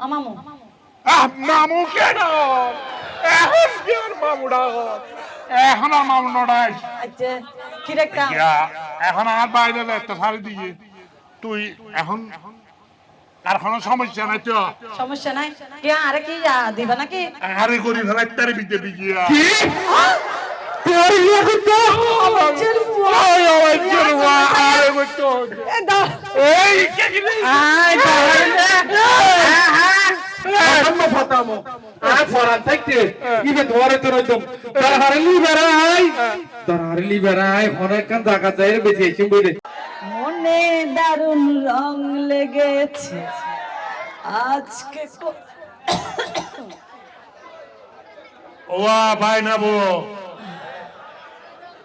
আহ, মামু কেন? এখন কি আর মামুডা এখন আর মামু নড়াই আচ্ছা কি রেখা এখন আর বাইরে একটা সারি দিয়ে। তুই এখন আর কোনো সমস্যা নাই তো? সমস্যা নাই? কি আরে কি দিবা নাকি? আরে করি ফেলাই তার বিদ্যে দিয়ে কি? তোর ইয়ে করতো আচ্ছা, ওই ওই চুরুয়া আরে কইতো এই কে কি আই আম্মা ফাতামো আই ফরান থাকতে ইবে ধরে তো রইতম তার হারলি বেড়াই তার হারলি বেড়াই অনেক কান জায়গা যাই বেঁচে এসে বইরে মনে দারুণ রং লেগেছে আজকে ওয়া ভাই না বো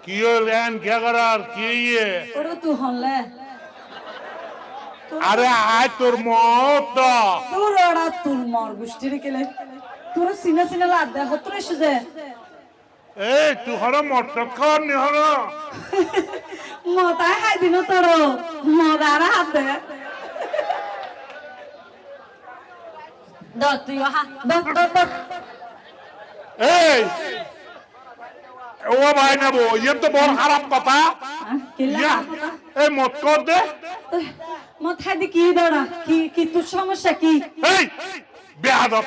কি হলেন কে করার কি ইয়ে? ওরে তুই হলে আরে আয় তোর মত তোর ওরা তুল মর গুষ্টির কেলে? তোর সিনা সিনা লাদ দে হতর এসে যে এই তুই হলো মটক খাওয়ার নি হলো মতায় খাই দিন তোর মদার হাত দে। দর তুই হা দর দর এই ও ভাই না বো ইয়ে তো বড় খারাপ কথা। ইয়া, এই মত কর দে। মাথায় দি কি দড়া? কি কি তোর সমস্যা কি? এই বেয়াদব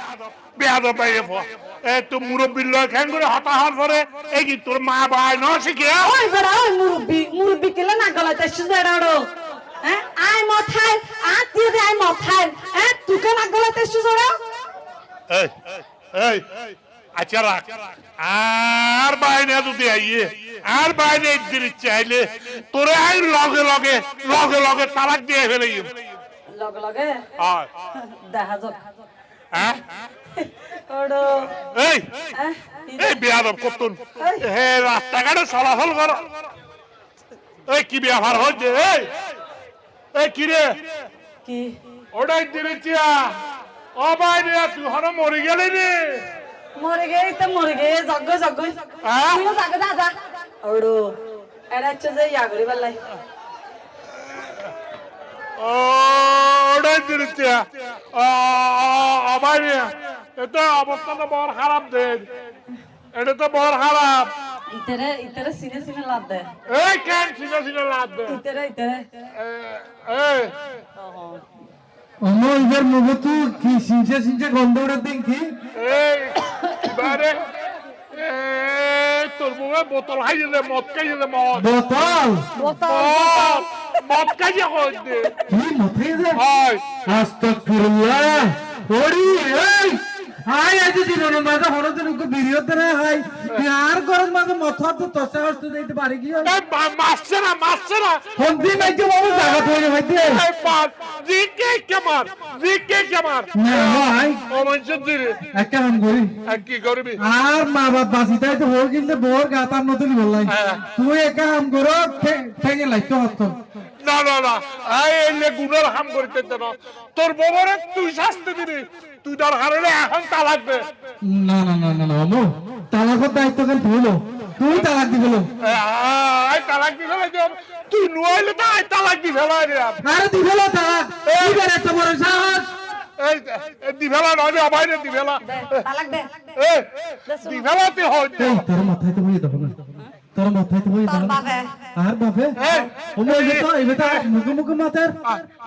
বেয়াদব ভাই এ তো মুরব্বীর লয় খেন করে হতাহত করে এই কি তোর মা ভাই ন শিখে? ওই বড় ওই মুরব্বি মুরব্বি কেলে না গলাতে সুজে ডাড়ো হ্যাঁ আই মাথায় আত্মীয় দে আই মাথায় হ্যাঁ তুকে না গলাতে সুজে এই এই। আচ্ছা রাখ আর বাইরে যদি আইয়ে আর বাইরে একদিন চাইলে তোরে আই লগে লগে লগে লগে তালাক দিয়ে ফেলে লগে লগে? হয়। দেখা যাক। হ্যাঁ? ওড়ো। এই হ্যাঁ? এই বেয়াদব করতুন হে রাস্তাঘাটে চলাচল কর। এই কি ব্যাপার হচ্ছে এই এই কি রে? কি? ওটাই দিরেছিয়া ও বাইরে তুই হনো মরে গেলি রে। মরে তো মরে গে জগ জগ হ্যাঁ? তুইও জগ দাদা ওড়ো এরা হচ্ছে যে ইয়াগরি ওটাই এটা অবস্থা তো বড় খারাপ দে। এটা তো বড় খারাপ। ইতেরে ইতেরে সিনে সিনে লাদ দে। এই কেন সিনে সিনে লাদ দে? ইতেরে ইবার মুখে তো কি সিনচে সিনচে গন্ধ উড়ে দিন কি এই তোর মুখে বোতল খাই দে মদ খাই দে মদ। বোতল? বোতল মদ খাই দে কি মাথায় দে হয়। আস্তাগফিরুল্লাহ। ওরি এই! মাঝে বিরিয়তে রে হাই আর গরম মাঝে মাথা তো তসা হস্ত দিতে পারি কি এই মা- মারছে না মারছে না হন্দি মাইতে বাবু জায়গা তৈরি হইতে জিকে কেমার জিকে কেমার। না ভাই। ও মানুষের দিরে একটা কাম করি। কি করবি? আর মা বাপ বাসি তাই তো বউ কিনলে বউর গাতার নতুন বললাই। হ্যাঁ। তুই একটা কাম করো ঠেঙে লাইতে হতো না না না। এই এলে গুণের হাম করিতে দে না। তোর ববরে তুই শাস্তি দিবি। তুই তার হারলে এখন তালাক দে। না না না না না আমু তালাকের দায়িত্ব কেন তুই লো তুই তালাক দিবল এই, আই তালাক দি ফেলাই দে তুই নুয়াইলে তো আই তালাক দি ফেলাই দে আরে দিবল তালাক। তুই বের এত বড় সাহস? এই এই দি ফেলা নয় রে বাইরে দি ফেলা তালাক দে। এই দি ফেলাতে হইতো। এই তোর মাথায় তো বই দেখো না। তোর মাথায় তো বাপে। আর বাপে? এই ওমো তো এই বেটা মুখে মুখে মাথার?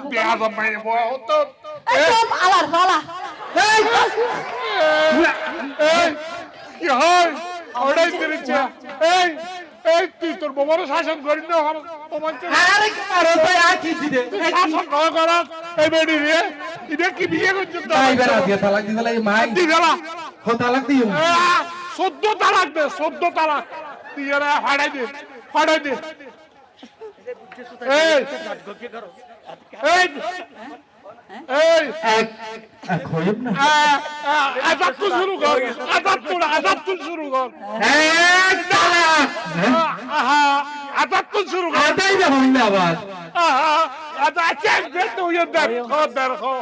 বিয়া জমাই হতো। এই সব আলার ফালা এই। এই। কি হয়? ওটাই দিচ্ছে এই এই তুই তোর ববরে শাসন করি না আরে আরে ভাই আর কি দিদে শাসন না করা এই বেডি রে এটা কি বিয়ে করছিস তো তাই বেরা দিয়ে তালাক দিতে লাগে মাই। দি ফেলা হো তালাক দিও। চোদ্দ তালাক দে চোদ্দ তালাক। তুই এরা ফাড়াই দে ফাড়াই দে এই এই এই এক খইব না আজাদ তো শুরু কর আজাদ তো আজাদ তো শুরু কর আহা আজাদ তো শুরু কর আদাই আবার দেখো দেখো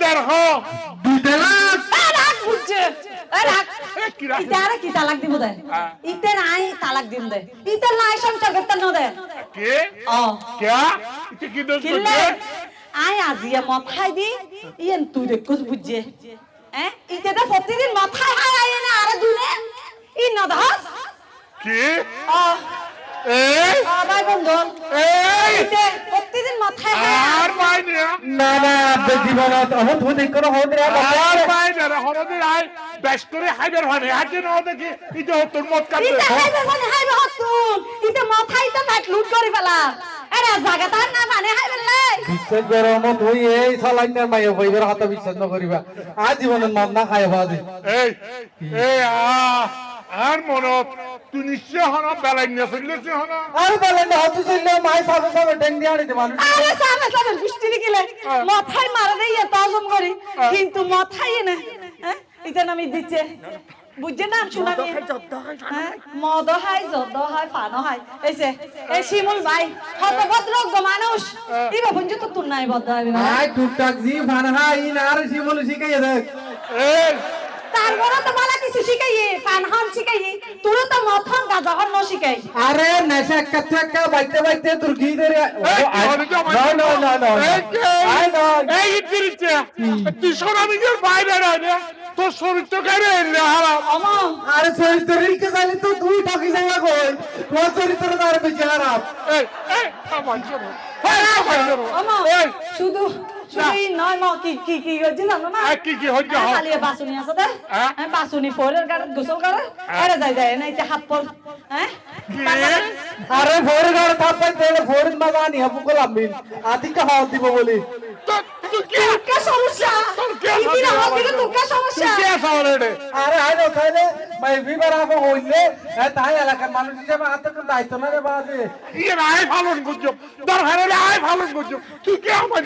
দেখো দুই বুঝছে ইতারে কি তালাক দিব দে? হ্যাঁ। ইতার ইতে কি? দোষ আই আজিয়া মত দি। ইয়েন তুই দেখছ বুঝছে। হ্যাঁ ইতে তো প্রতিদিন মাথায় হাই না আরে দুনে ই ন দাস না আব্বে জীবনত। অহন ধুনি কোন হন রে আর বাইনে রে হরদিন আই বেশ করে হাইবার হাতে না দেখি এই যে মত কাটবে। ইতে হাইবে হাইবে হতুন ইতে মথাই তো নাট লুট করে ফেলা। আরে জায়গা তার না মানে বিশ্বাস হই এই সালাইনার মাইয়া হইবার হাতে বিশ্বাস নকরিবা। আজ জীবনের মন না খাইবা আজি এই এই আ আর মনত তুই নিশ্চয় হন বেলাই নিয়ে ফেললেছি হন। আর বলেন না হতু চললে মাই সাথে সাথে টেং দিয়ে আনিতে মানুষ আরে সামনে সামনে বৃষ্টি নিকলে মাথায় মারা দেই তজম করি কিন্তু মাথায় না হ্যাঁ এটা নামি দিচ্ছে। বুঝছে না শুনানি হ্যাঁ মদ হয় যদ হয় পান হয়। এইসে এই শিমুল ভাই হতভদ্র মানুষ। এই বাবুন তো তুল নাই বদ্ধ হবে না আই টুকটাক জি ফানহা ইন আর শিমুল শিখাইয়া দেখ। এই তারপরে তো বলা কিছু শিখাইয়ে পান শিখাইয়ে তোর তো মথন গাজা হন ন শিখাই। আরে নেশা কাচ্চা একটা বাইতে বাইতে তোর কি ধরে এই, হরে তো আমার- না না না না আই না এই ইতিরিচ্ছে তুই সোনামিকের বাইরে না তোর শরীর তো কেড়ে হারাম। আরে জানি তো তুই ঠকি যাইবা কই? তোর বেশি এই এই জন্য। এই আমার জন্য। অমা এই। শুধু শুধু এই নয় মা কি কি কি হচ্ছে জানো না? এই, কি কি হচ্ছে? খালি বাসুনি আছে দে। বাসুনি ফোরের গাড়ি গোসল করে আরে যাই যায় না এটা হাত পর হ্যাঁ আরে ফোর গাড় থাপাই দে ফোর মাগা নি হাবু গোলাম বিন আদিকে হাওয়া দিব বলি। তোর তুই তোর কে সমস্যা? তোর কে ইতির হাত দিকে তোর কে সমস্যা? তুই কে সামনে রে আরে আই না তাইলে মাই বিবার আবো হইলে তাই এলাকার মানুষ হিসেবে দায়িত্ব না রে বাদে ইয়ে আয় ফালন করছ দরকার হলে ফালন করছ? তুই কে আমার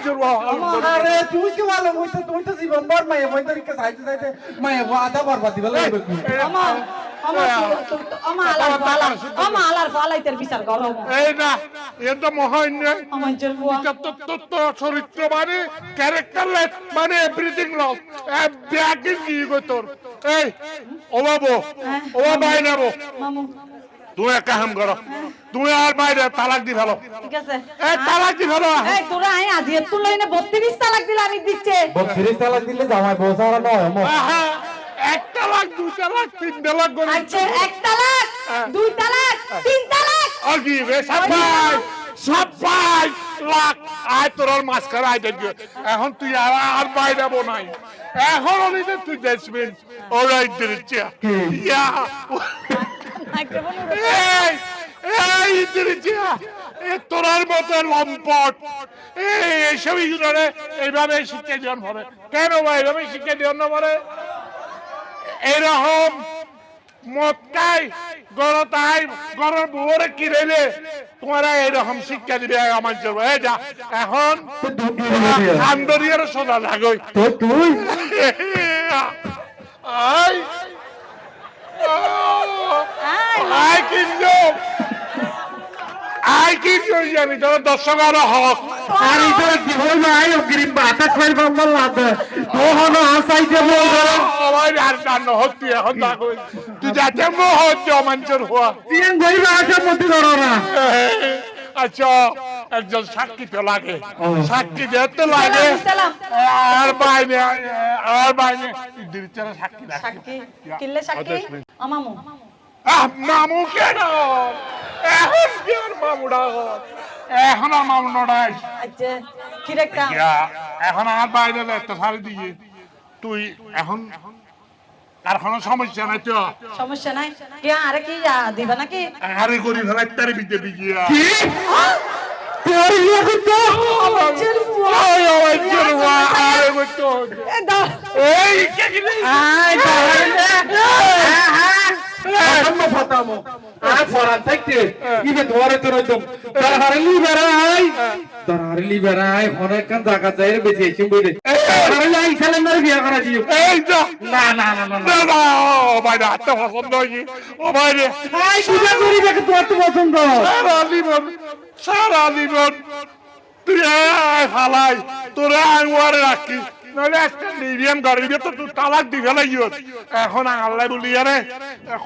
আরে তুই কি ভালো হই তো তুই তো জীবন ভর মাই মই তরিকে সাইতে সাইতে মাই আধা বরবাদ দিবা লাগবে কি? আমা আমা তুই- তুই- আমা আলার ফালা আমা আলার ফালাইতের বিচার করো। এই না এ তো মহান্যায় আমার চরিত্র মানে ক্যারেক্টার মানে এভরিথিং লস ব্যাগিং কি তোর? এই ও বাবু ও বাবাই মামু তুমি এক কাম করো। তুমি আর বাইরে তালাক দি ফেলো। ঠিক আছে। এই তালাক দি ফেলো। এই তোরা আই আজি তুই লইনে 32 তালাক দিলে আমি দিচ্ছে। বত্রিশ তালাক দিলে জামাই বসারা নয় মো এক তালাক দুই তালাক তিন তালাক করে আচ্ছা এক তালাক দুই তালাক তিন তালাক। আর কি রে লাখ। আয় তোর আর মাঝখানে আয় দেখবে। এখন তুই আর আর বাইরে নাই। এখন অনেক তুই দেখবেন ওরাই দিচ্ছে। ইয়া। একটা এই এই দিচ্ছে এ তোরার মতো লম্পট এইসব ইউনারে এইভাবে শিক্ষা দেওয়ান হবে কেন বা এইভাবে শিক্ষা দেওয়ান না পারে এরকম মক্কাই গরতাই গরর বুয়রে কিনেলে তোমরা এরকম শিক্ষা দিবে আমার জন্য এই যা এখন আন্দরিয়ার সোজা লাগই তুই আই আই আই কিন্তু আই কিন্তু আমি তোর দর্শক আরও হক আর এটা জীবন নাই অগ্রিম বাতা খাই বাম্মাল লাতে ও হনো হাসাইতে বল আমার আর জানো হচ্ছে এখন দেখো তুই যাতে মো হচ্ছে অমাঞ্চর হওয়া তিন আছে মতি ধরো না আচ্ছা একজন সাক্ষী তো লাগে সাক্ষী যেতে লাগে আর বাইনে আর বাইনে দিরিচারা সাক্ষী লাগে সাক্ষী কিল্লে সাক্ষী আমামু মামু কেন? এখন কি আর মামুটা এখন আর মামু আচ্ছা কি রেখা এখন আর বাইরে একটা সারি দিয়ে তুই এখন আর কোনো সমস্যা নাই তো? সমস্যা নাই? কি আরে কি দিবা নাকি? আরে করি ফেলাই তার বিদে বিজিয়া কি? তোর ইয়ে করতো ওই ওই জরুয়া আরে কইতো এই কে কি আই দাঁড়াইলে ফতামো আর ফরান থাকতে ইবে ধরে তো রইতম। তার হারলি বেড়াই। তার হারলি বেড়াই অনেক কান জায়গা যাই বেঁচে এসে বইরে হারলি আই সালেন্দার বিয়া করা দিও। এই যা। না না না না না। না ও পছন্দ আই করি দেখে তোর তো পছন্দ। সারা জীবন সারা জীবন। তুই আয় ফালাই তোরে আঙুয়ারে রাখি। নইলে একটা নিরিয়াম গাড়ির ভেতর তুই তালাক দি ফেলাই এখন আল্লাহ বলি আরে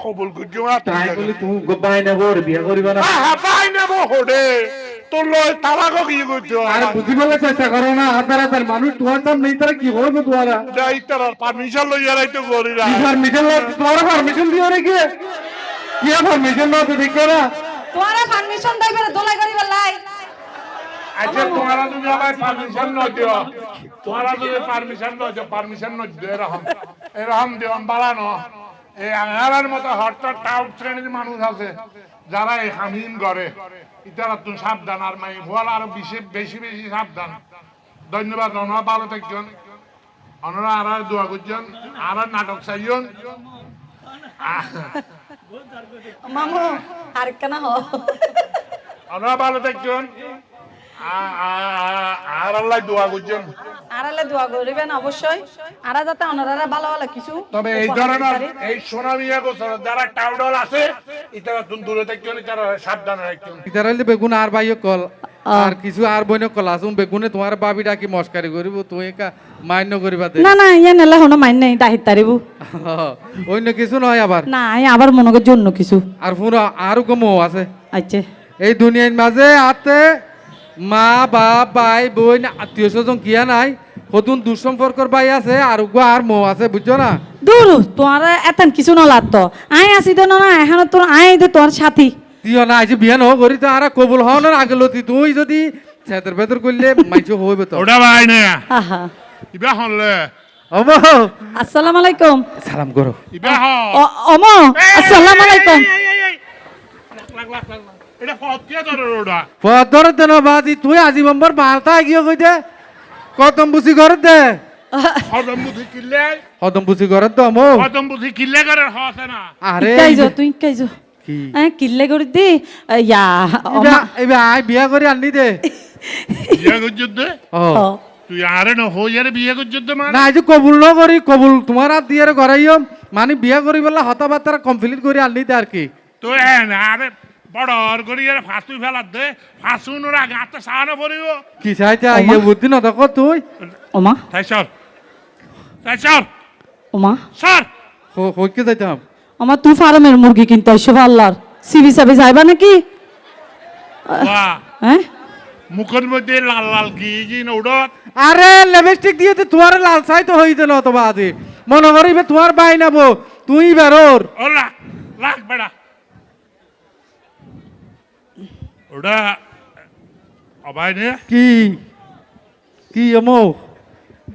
কবুল করছ না তাই বলি তুমি গোবাই নেব বিয়া করিবা না। হ্যাঁ পাই নেব হোডে তোর লয় তালাকও কি করতে আরে বুঝি চেষ্টা করো না হাতার হাতার মানুষ তোমার সামনে নেই তারা কি করবে তোমারা যাই তার পারমিশন লইয়া রাইতে করি না কি পারমিশন তোমার পারমিশন দিও নাকি? কি পারমিশন না তো দেখো না? তোমারা পারমিশন দাই বেরে দোলাই আচ্ছা তোমারা যদি আমার পারমিশন নয় দিও তোমারা যদি পারমিশন নয় দিও পারমিশন নয় দিও এরকম এরকম দিও বাড়ানো এই আঙারার মতো হরটার টাউট শ্রেণির মানুষ আছে যারা এই হামিম করে। ইতারা তুমি সাবধান আর মাই ভুয়াল আরও বেশি বেশি বেশি সাবধান। ধন্যবাদ অনরা ভালো থাকছেন অনরা আর আর দোয়া করছেন আর আর নাটক চাইছেন মামু আর কেন হ। অনরা ভালো থাকছেন আর আল্লাহ দোয়া করছেন। আরালে দোয়া করিবেন অবশ্যই। আরা যাতে অনারারা ভালো ভালো কিছু তবে এই ধরনের পারে। এই সোনামিয়া গোচর যারা টাউডল আছে ইতারা তুমি দূরে থাকছেন ইতারা সাবধানে রাখছেন ইতারাইলে বেগুন আর কল আর কিছু আর বইন কল আসুন বেগুনে তোমার বাবি ডাকি মস্কারি করিব তুই একা মান্য করিবা দে। না না ইয়ে নেলে হনো মাইন নাই দাহিত তারিব। অন্য কিছু নয় আবার। না আবার মনে করছি অন্য কিছু। আর পুরো আরও কমও আছে। আচ্ছা। এই দুনিয়ার মাঝে আতে মা বাপ ভাই বোন আত্মীয় স্বজন কিয়া নাই? নতুন দুঃসম্পর্কর ভাই আছে আর গো আর মো আছে বুঝছ না? দূর তোমার এতন কিছু নলাত তো। আই আসি তো না এখন তোর আই দে তোর সাথী দিও না আজ বিয়ান হো করি তো আর কবুল হও না আগে লতি তুই যদি ছেতর ভেতর করলে মাইছো হইবে তো। ওটা ভাই না? আহা। ইবা হলে অম। আসসালামু আলাইকুম। সালাম করো ইবা হ অম আসসালামু আলাইকুম। লাগ, লাগ, লাগ। এটা ফতিয়া ধরে ওটা পদর দেন বাজি তুই আজি নম্বর বার্তা গিয়ে কই দে? কতম বুঝি ঘর দে। হদম বুদ্ধি কিল্লে কতম বুঝি ঘর তো মো হদম বুদ্ধি কিল্লে করে হসে না। আরে। কাইজো তুই কাইজো কি? হ্যাঁ কিল্লে করে দি। ইয়া এবা এবা আই বিয়া করে দে। বিয়ে করছিস দে ও। তুই আরে না হই আরে বিয়ে দে মানে? না এই যে কবুল ন করি কবুল। তোমার হাত দিয়ে গড়াইও মানে বিয়া করি বলে হতাবার্তা কমপ্লিট করে আনলি দে আর কি। তুই হ্যাঁ আরে বড় করি আরে ফাঁসুই ফেলার দে ফাঁসুনোর আগে হাতে সাহানো পড়িব। কি চাইতে ইয়ে বুদ্ধি না দেখো তুই? ওমা। তাই সর তাই সর ওমা। সর। হইকে যাইতাম আমার তুই ফার্মের মুরগি কিনতে আসছো আল্লাহর সিবি সাবি যাইবা নাকি? হ্যাঁ? মুখের মধ্যে লাল লাল কি কি না উড়ত। আরে লিপস্টিক দিয়ে তো তোমার লাল চাই তো হইতে না তো বাদে মনে করিবে তোমার বাই নাবো তুই বেরোর। ও লাগ লাগ বেড়া। ওটা অবাই নে কি কি এমো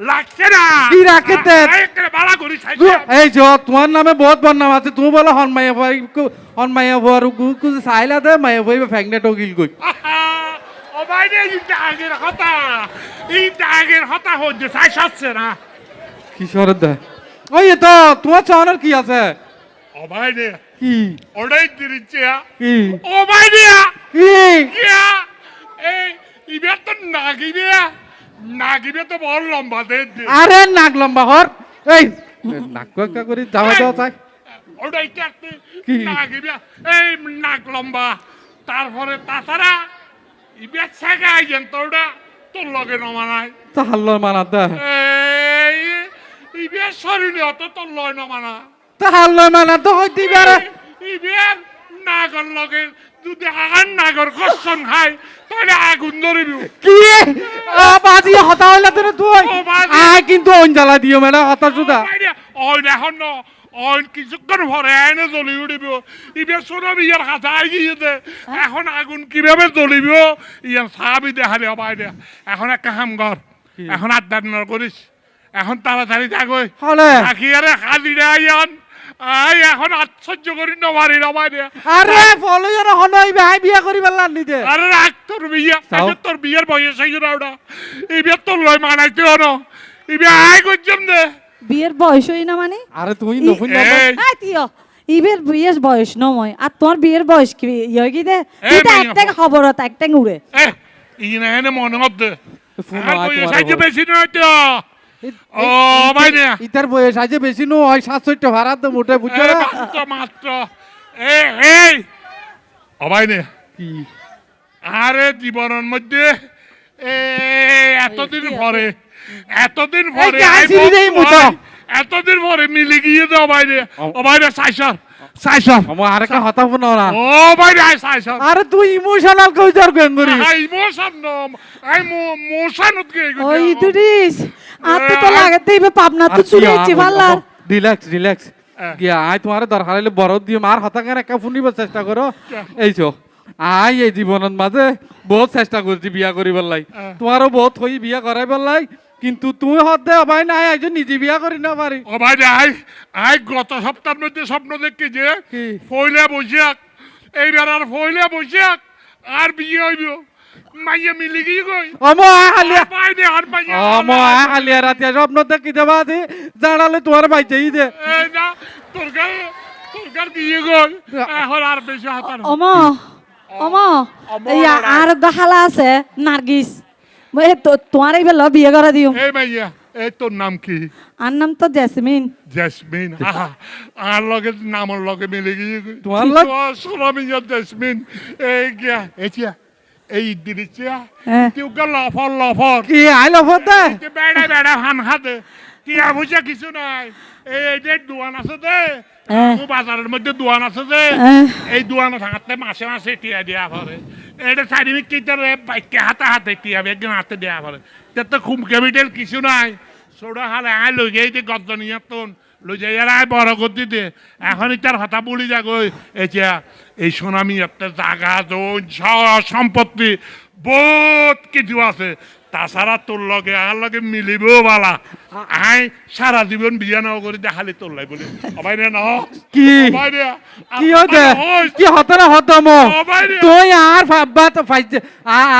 লাগছে না কি রাখে তে? বালা করি এই যে তোমার নামে বহুত বদনাম আছে তুমি বলো হনমাইয়া ভাই হনমাইয়া ভাই কুছ চাইলা দে মাইয়া ভাই ফ্যাগনেট গিল গই অবাই নে ইটা আগের কথা ইটা আগের কথা হচ্ছে চাই সাচ্ছে না কিশোর দে ওই তো তোমার চাওয়ানোর কি আছে ইবে তো নাগিবে নাগিবে তো বড় লম্বা দে। আরে নাক লম্বা হর এই নাক করি যাওয়া যাওয়া চাই ওটাই কি একটা নাগিবে এই নাক লম্বা তারপরে তাছাড়া ইবে তোরা তোর লগে নমানায় তাহলে মানা দে এই ইবে শরীরে অত তোর লয় নমানা তাহলে মানা তো হইতে পারে। ইবে নাগর লগে যদি আগান নাগর কষণ খায় তাহলে আগুন ধরিব। কি? আ বাজি হতা হইলা তো তুই। আয় কিন্তু অঞ্জালা দিও মেলা হতা সুদা। ওই এখন ন ওই কিছুক্ষণ পরে আইনে জ্বলি উঠিব। ইবে সোনাম ইয়ার কাছে আই গিয়েছে এখন আগুন কীভাবে জ্বলিব? ইয়ার চাবি দেখালে অবাই এখন একটা কাম কর এখন আড্ডা করিস। এখন তাড়াতাড়ি থাকই হলে। থাকি আরে হাজিরা আইয়ান আই এখন আশ্চর্য করি নমাই দে। আরে ফলো যেন হনই ভাই বিয়া করি বেলা নি দে আরে রাখ তোর বিয়া। আচ্ছা তোর বিয়ের বয়স হয়ে গেল ওটা। ইবে তোর লয় মানাইতে হনো করছম দে। বিয়ের বয়স হই না মানে? আরে তুই নফুন এই আই তিও ইবের বিয়ের বয়স নময় আর তোমার বিয়ের বয়স কি? ইয়ে কি দে? এই এটা একটা খবরত একটা উড়ে। ইনে মনে হতে ফোন আয়। বেশি নয় তো। ও না। ইতার বয়স বেশি নো হয় সাতষট্টি ভাড়া তো মোটে বুঝছ এ, না? মাত্র মাত্র। এ এই। নে। কি? আরে জীবনের মধ্যে এ এতদিন পরে এতদিন পরে আই। এতদিন পরে মিলে গিয়ে তো অ- অবাই নে সাইসার চাইছ আমার আরেকটা হতা ফোন না। ও বাইরে আয় চাইছ আরে তুই ইমোশনাল কই যার গেন আই মোশন নম আই মোশন ওই আতে তো লাগাতে পাবনা তো চুরে ইচ্ছে ভাল্লা রিল্যাক্স রিল্যাক্স। গিয়া তোমার দরকার হলে বরফ দিয়ে মার হতা কেন একা চেষ্টা করো? এই চো আই এই জীবনের মাঝে বহুত চেষ্টা করছি বিয়া করিবার লাই। তোমারও বহুত হই বিয়া করাইবার লাই কিন্তু তুই হদ দে ভাই নাই আইজ নিজে বিয়া করি না পারি। ও বাইরে আই আই গত সপ্তাহের মধ্যে স্বপ্ন দেখি যে কি? ফইলে বসিয়াক এইবার আর ফইলে বসিয়াক আর বিয়ে হইব। মাইয়া মিলি গিয়ে গই আয় হালিয়া। বাইরে আর হালিয়া রাতিয়া স্বপ্ন দেখি দেবা দি জানালে তোমার বাইচেই দে এই না তোর গাল তোর গাল বিয়ে গই এখন আর বেশি হাতার অম এই আর দহালা আছে নার্গিস। মই তো তোমার এইবে ল বিয়ে করে দিও। এই মাইয়া এই তোর নাম কি? আর নাম তো জেসমিন। জেসমিন? আর লগে নামর লগে মিলে গিয়ে গই তোমার লগ- সোনা মিয়া জেসমিন। এই গিয়া এচিয়া এই দিরিচিয়া হ্যাঁ। তুই গা লফর লফর। কি আই লফত দে বেড়া বেড়া হান হাতে টিয়া বুঝা কিছু নাই। এই যে দোয়ান আছে দে বাজারের মধ্যে দোয়ান আছে যে। এই দোয়ানে থাকতে মাসে মাসে টিয়া দেওয়া পড়ে এটা চারিদিক কিটারে বাইকে হাতে হাতে টিয়া বেগে হাতে দেওয়া পড়ে তো খুব ক্যাপিটাল কিছু নাই। ছোড়া হালে আয় লই যাই যে গদ্দনিয়া তোন লই যাই আর আয় বড় দে এখন ইটার কথা বলি যা গই এতিয়া এই সোনামি একটা জাগা জোন সম্পত্তি বহুত কিছু আছে। তাছাড়া তোর লগে আর লগে মিলিব বালা আই সারা জীবন বিয়া নাও করে দেখালি তোর লাই বলি। সবাই রে না কি? সবাই রে কি হতে? কি হতে না হতে মো? তুই আর বাত ফাইছে আ-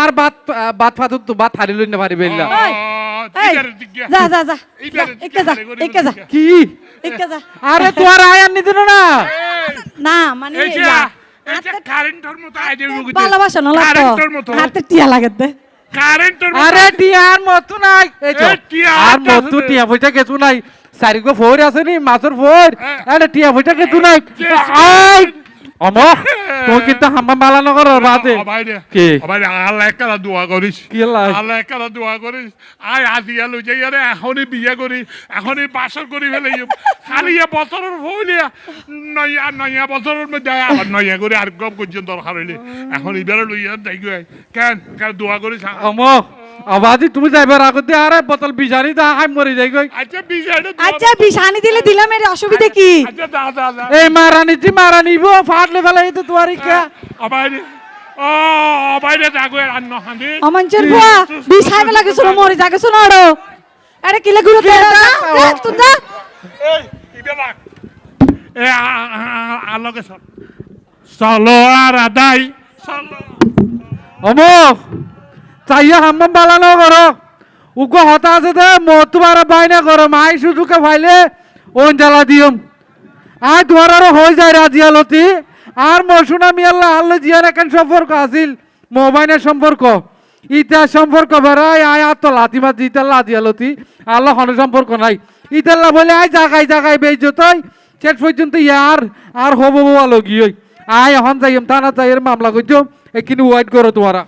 আর বাত বাত ফাতু তো বাত হারি লই না পারি বেলা ওই, এই যা যা যা যা, যা একে যা কি একে যা আরে তোর আয় আর নিদিন না? না মানে হাতে কারেন্টের মতো আই দেব ভালোবাসা না লাগতো। হাতে টিয়া লাগে দে। কারেন্টের আরে টিয়ার মতো নাই। এই তো আর আছে মতো টিয়া পয়সা কিছু নাই। চারি ফোর আছে নি মাছের ফোর। হ্যাঁ। আরে টিয়া পয়সা কিছু নাই। আই অম তুই কিন্তু হাম্মা মালা নগর বাদে। কি? বাইরে আল্লাহ একারা দোয়া করিস কি আল্লাহ? একারা দোয়া করিস আয় আজি আলু যাই আরে এখনই বিয়ে করি এখনই বাসর করি ফেলে খালি বছরের হইলে নয়া নয়া বছরের মধ্যে আবার নয়া করে আর গপ করছেন দরকার হইলে এখন এবারে লইয়া গো কেন কেন দোয়া করিস অম আবাদি তুমি যাইবার আগতে আরে বোতল বিজারি দা হাই মরি যাই গই আচ্ছা বিজয়টা আচ্ছা বিশানি দিলে দিলাম এর অসুবিধা কি? আচ্ছা দা দা দা। এই মারানি জি মারানিব ফাটলে ফেলে এই তো তোমার ইকা আবাইরে ও আবাইরে যাগো আর ন হাঁদি অমঞ্চর বুয়া বিশাই বেলা কিছু মরে যাকে শুনো আরও। আরে কিলে গুলো দে দা তুই দা এই ইবে রাখ এ আলোকে সর চলো আর আদাই চলো। অম চাইয়া হাম্মাম বালা ন করো। উগো হতা আছে দে মো তোমার বাইনা করো। মাই সুজুকে ফাইলে ওন জ্বালা দিয়ম। আয় তোমার আরও হয়ে যায় রাজিয়া লতি আর মশুনা মিয়াল্লা আল্লাহ জিয়ার একান সম্পর্ক আছিল, মোবাইলের সম্পর্ক। ইটা সম্পর্ক বেড়াই আয় আর তো লাতি মাতি ইতাল্লা দিয়া লতি আল্লাহ হন সম্পর্ক নাই। ইতাল্লা বলে আয় জাগাই জাগাই বেজতই শেষ পর্যন্ত ইয়ার আর হব বাবা লগিয়ে আয় এখন যাইম থানা যাইয়ের মামলা করছ এখানে ওয়াইট করো তোমারা।